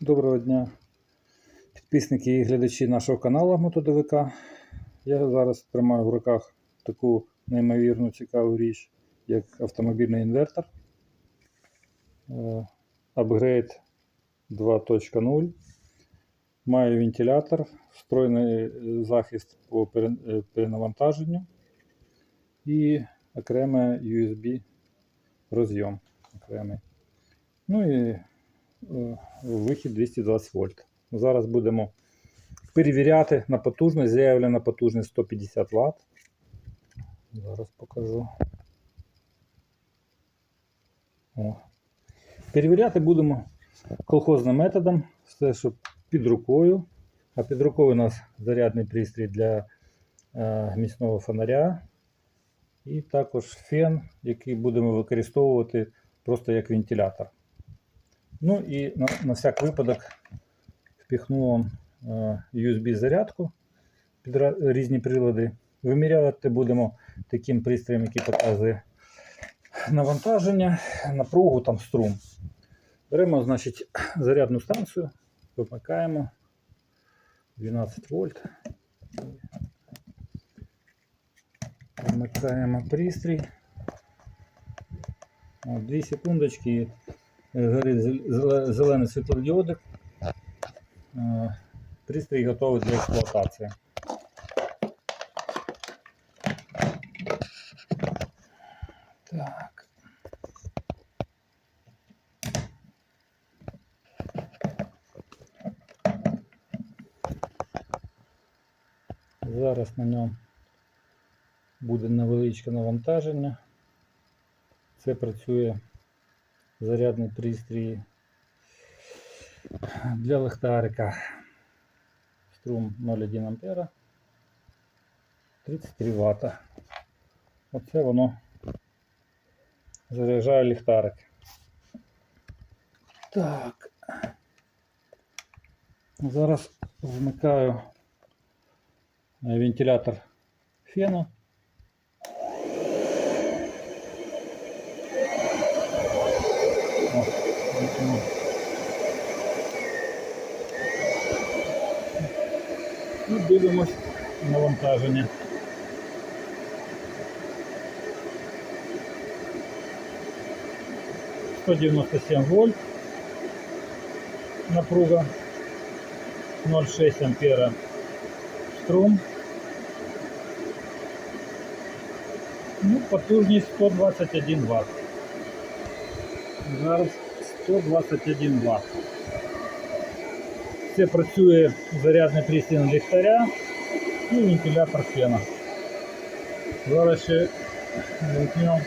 Доброго дня, підписники і глядачі нашого каналу Мотодовик. Я зараз тримаю в руках таку неймовірну цікаву річ, як автомобільний інвертор е, Upgrade 2.0. Має вентилятор, встроєний захист по е, перенавантаженню і окремий USB розйом. Окремий. Ну і вихід 220 вольт. Зараз будемо перевіряти на потужність. Заявлена потужність 150 Вт. Зараз покажу. О. Перевіряти будемо колхозним методом. Все, що під рукою. А під рукою у нас зарядний пристрій для е, міцного фонаря. І також фен, який будемо використовувати просто як вентилятор. Ну і на, на всяк випадок впіхну вам е, USB-зарядку під різні прилади. Виміряти будемо таким пристроєм, який показує навантаження, напругу, там струм. Беремо, значить, зарядну станцію, вимикаємо 12 вольт. Вмикаємо пристрій. О, 2 секундочки. Е, Горить зелений світлодіодик. Е, Пристрій готовий для експлуатації. Так. Зараз на ньому буде невеличке навантаження. Це працює зарядний пристрій для ліхтарика. Струм 0,1 ампера 33 Вт. Оце воно заряджає ліхтарик. Так. Зараз вмикаю е, вентилятор фену. І дивимось навантаження. Сто девяносто семь вольт. Напруга 0,6 ампера струм. Ну, потужність 121 Вт. Зараз 121 Вт. Це працює зарядний пристрій ліхтаря і вентилятор фена. Зараз ще вимкнемо.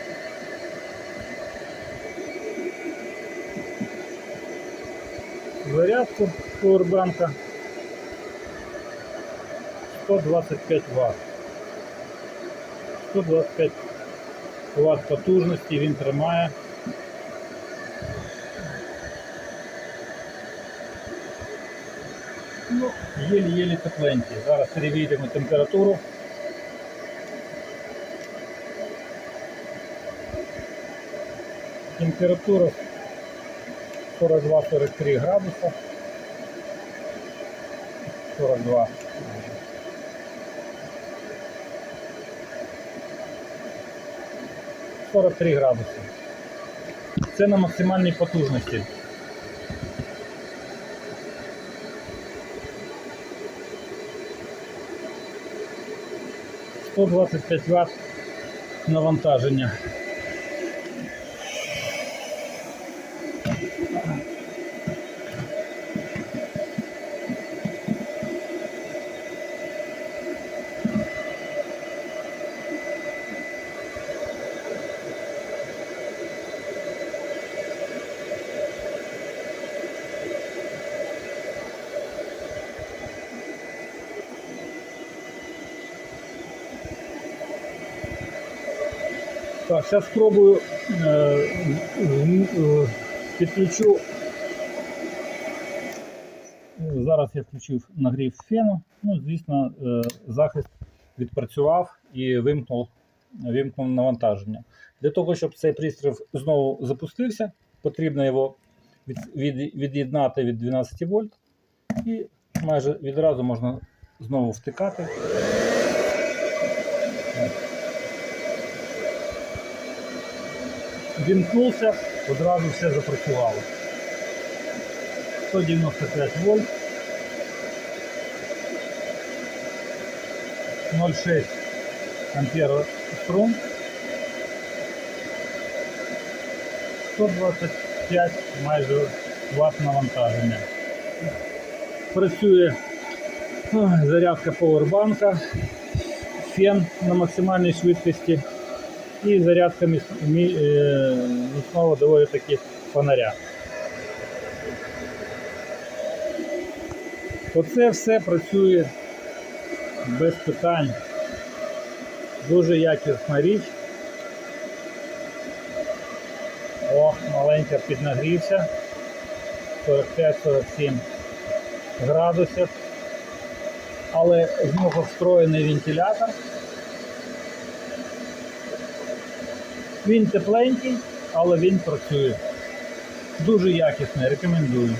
Зарядку поwerbanka 125 Вт. 125 Вт потужності він тримає. Ну, єлі-єлі тепленький. Зараз перевіримо температуру. Температура 42-43 градуса. 42. Сорок три градуси. Це на максимальній потужності. Сто двадцять п'ять Вт навантаження. Так, зараз спробую е, е, підключу. Зараз я включив нагрів фену. Ну, звісно, е, захист відпрацював і вимкнув, вимкнув навантаження. Для того, щоб цей пристрій знову запустився, потрібно його від, від, від'єднати від 12 вольт і майже відразу можна знову втикати. Вімкнувся, одразу все запрацювало. 195 вольт. 0,6 ампера струм. 125 майже ватт навантаження. Працює зарядка повербанка, фен на максимальній швидкості і зарядка міс- мі- е, міцного доволі таки фонаря. Оце все працює без питань. Дуже якісна річ. О, маленько піднагрівся. 45-47 градусів. Але з нього встроєний вентилятор. Він тепленький, але він працює. Дуже якісний, рекомендую.